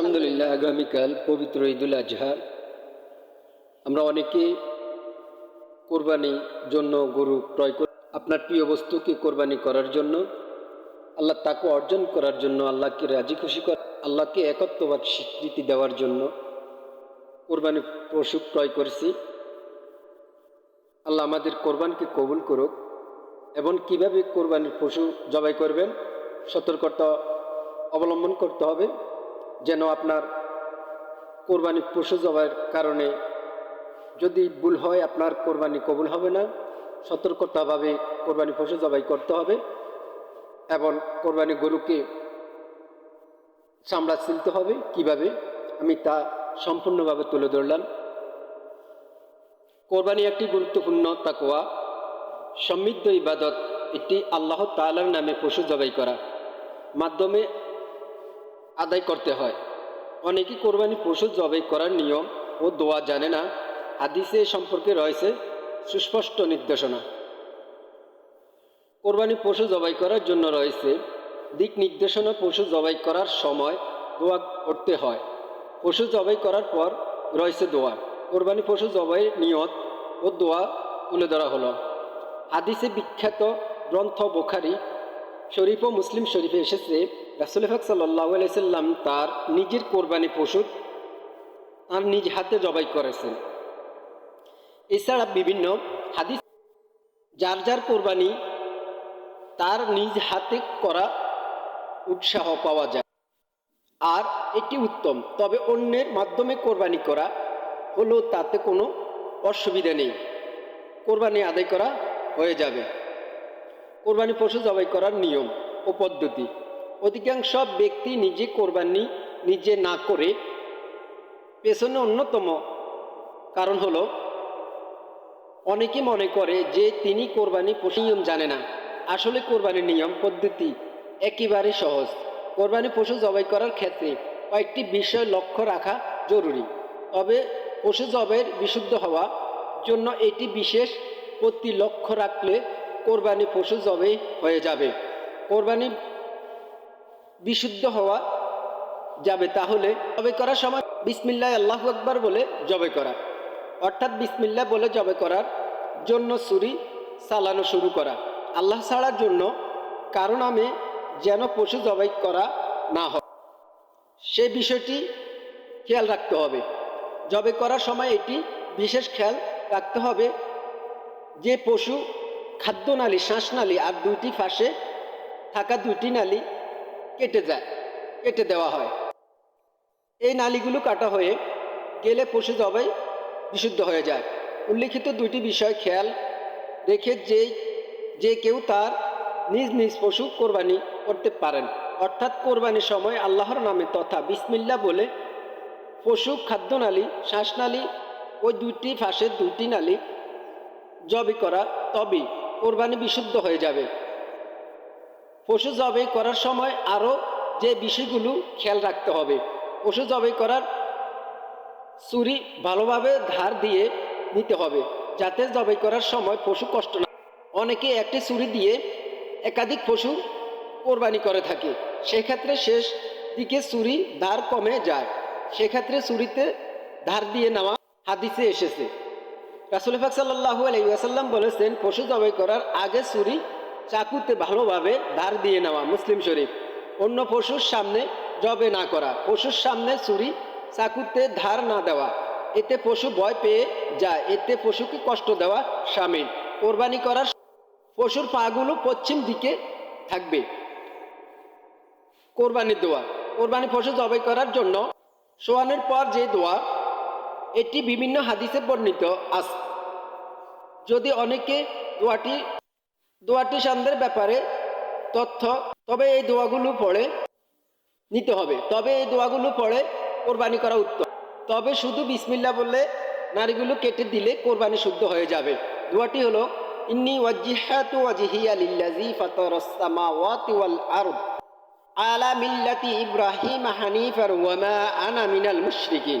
আলহামদুলিল্লাহ, আগামীকাল পবিত্র ঈদুল আজহা। আমরা অনেকে কোরবানি জন্য গরু ক্রয় করি। আপনার প্রিয় বস্তুকে কোরবানি করার জন্য, আল্লাহ তাকে অর্জন করার জন্য, আল্লাহকে রাজি খুশি কর আল্লাহকে একত্ববাদ স্বীকৃতি দেওয়ার জন্য কোরবানি পশু ক্রয় করেছি। আল্লাহ আমাদের কোরবানকে কবুল করুক। এবং কীভাবে কোরবানির পশু জবাই করবেন, সতর্কতা অবলম্বন করতে হবে। যেন আপনার কোরবানি পশু জবাইয়ের কারণে যদি ভুল হয়, আপনার কোরবানি কবুল হবে না। সতর্কতাভাবে কোরবানি পশু জবাই করতে হবে এবং কোরবানি গরুকে চামড়া ছিলতে হবে। কীভাবে? আমি তা সম্পূর্ণভাবে তুলে ধরলাম। কোরবানি একটি গুরুত্বপূর্ণ তাকোয়া সমৃদ্ধ ইবাদত এটি আল্লাহ তাআলার নামে পশু জবাই করা। মাধ্যমে আদায় করতে হয়। অনেকে কোরবানি পশু জবাই করার নিয়ম ও দোয়া জানে না। হাদিসে এ সম্পর্কে রয়েছে সুস্পষ্ট নির্দেশনা। কোরবানি পশু জবাই করার জন্য রয়েছে দিক নির্দেশনা পশু জবাই করার সময় দোয়া করতে হয়। পশু জবাই করার পর রয়েছে দোয়া। কোরবানি পশু জবাই নিয়ত ও দোয়া তুলে ধরা হলো। হাদিসে বিখ্যাত গ্রন্থ বোখারি শরীফ ও মুসলিম শরীফে এসেছে রাসুল ফাক সাল্লাহ আলাইসাল্লাম তার নিজের কোরবানি পশু তার নিজ হাতে জবাই করেছেন। এছাড়া বিভিন্ন হাদিস, যার যার কোরবানি তার নিজ হাতে করা উৎসাহ পাওয়া যায়। আর এটি উত্তম, তবে অন্যের মাধ্যমে কোরবানি করা হলেও তাতে কোনো অসুবিধা নেই। কোরবানি আদায় করা হয়ে যাবে। কোরবানি পশু জবাই করার নিয়ম ও পদ্ধতি। অধিকাংশ ব্যক্তি নিজে কোরবানি নিজে না করে পেছনে অন্যতম কারণ হলো, অনেকে মনে করে যে তিনি কোরবানি পশু নিয়ম জানে না। আসলে কোরবানির নিয়ম, পদ্ধতি একেবারে সহজ। কোরবানি পশু জবাই করার ক্ষেত্রে কয়েকটি বিষয় লক্ষ্য রাখা জরুরি। তবে পশু জবাইয়ের বিশুদ্ধ হওয়া জন্য এটি বিশেষ প্রতি লক্ষ্য রাখলে কোরবানি পশু জবে হয়ে যাবে। কোরবানি বিশুদ্ধ হওয়া যাবে তাহলে জবে করার সময় বিসমিল্লা আল্লাহ আকবার বলে জবে করা। অর্থাৎ বিসমিল্লা বলে জবে করার জন্য ছুরি চালানো শুরু করা। আল্লাহ ছাড়ার জন্য কারণ আমি যেন পশু জবাই করা না হয়। সে বিষয়টি খেয়াল রাখতে হবে। জবে করার সময় এটি বিশেষ খেয়াল রাখতে হবে যে পশু খাদ্যনালী শ্বাসনালী আর দুইটি ফাঁসে থাকা দুইটি নালী কেটে যায়, কেটে দেওয়া হয়। এই নালীগুলো কাটা হয়ে গেলে পশু জবাই বিশুদ্ধ হয়ে যায়। উল্লিখিত দুইটি বিষয় খেয়াল রেখে যে যে কেউ তার নিজ নিজ পশু কোরবানি করতে পারেন। অর্থাৎ কোরবানির সময় আল্লাহর নামে তথা বিসমিল্লা বলে পশু খাদ্যনালী শ্বাসনালী ওই দুইটি ফাঁসের দুইটি নালী জবে করা তবেই কোরবানি বিশুদ্ধ হয়ে যাবে। পশু জবাই করার সময় আরও যে বিষয়গুলো খেয়াল রাখতে হবে। পশু জবাই করার ছুরি ভালোভাবে ধার দিয়ে নিতে হবে, যাতে জবাই করার সময় পশু কষ্ট না অনেকে একটি ছুরি দিয়ে একাধিক পশু কোরবানি করে থাকে, সেক্ষেত্রে শেষ দিকে ছুরি ধার কমে যায়। সেক্ষেত্রে ছুরিতে ধার দিয়ে নেওয়া হাদিসে এসেছে। রাসুল ফাক আলাইসাল্লাম বলেছেন, পশু জবাই করার আগে ছুরি চাকুতে ভালোভাবে ধার দিয়ে নেওয়া মুসলিম শরীফ। অন্য পশুর সামনে জবে না করা, পশুর সামনে ছুরি চাকুতে ধার না দেওয়া। এতে পশু ভয় পেয়ে যায়, এতে পশুকে কষ্ট দেওয়া সামিল। কোরবানি করার পশুর পাগুলো পশ্চিম দিকে থাকবে। কোরবানির দোয়া। কোরবানি পশু জবাই করার জন্য শোয়ানোর পর যে দোয়া, এটি বিভিন্ন হাদিসে বর্ণিত আস যদি অনেকে দোয়াটি দোয়াটি সান্দের ব্যাপারে তথ্য, তবে এই দোয়াগুলো পড়ে নিতে হবে। তবে এই দোয়াগুলো পড়ে কোরবানি করা উত্তম। তবে শুধু বিসমিল্লা বললে নারীগুলো কেটে দিলে কোরবানি শুদ্ধ হয়ে যাবে। দোয়াটি হলো, ইন্নি ওয়াজিহাতু ওয়াজহিয়া লিল্লাযী ফাতারাস সামাওয়াতি ওয়াল আরদ আলা মিল্লাতি ইব্রাহিম হানিফার ওয়া মা আনা মিনাল মুশরিকিন।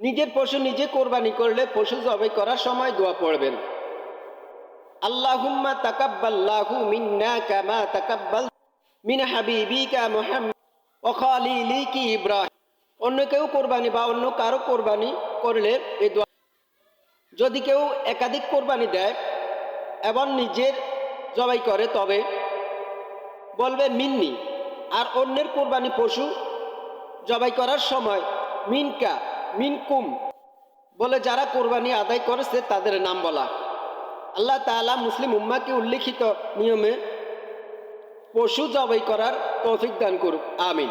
নিজের পশু নিজে কোরবানি করলে পশু জবাই করার সময় দোয়া পড়বেন। আল্লাহুম্মা তাকাব্বাল্লাহু মিন্না কামা তাকাব্বাল মিন হাবিবিকা ও খালিলিকি ইব্রাহিম অন্য কেউ কোরবানি বা অন্য কারও কোরবানি করলে এই দোয়া যদি কেউ একাধিক কোরবানি দেয়, এবং নিজের জবাই করে তবে বলবে মিন্নি। আর অন্যের কোরবানি পশু জবাই করার সময় মিনকা মিনকুম। বলে, যারা কোরবানি আদায় করেছে, তাদের নাম বলা। আল্লাহ তালা মুসলিম উম্মাকে উল্লিখিত নিয়মে পশু জবাই করার তৌফিক দান করুক। আমিন।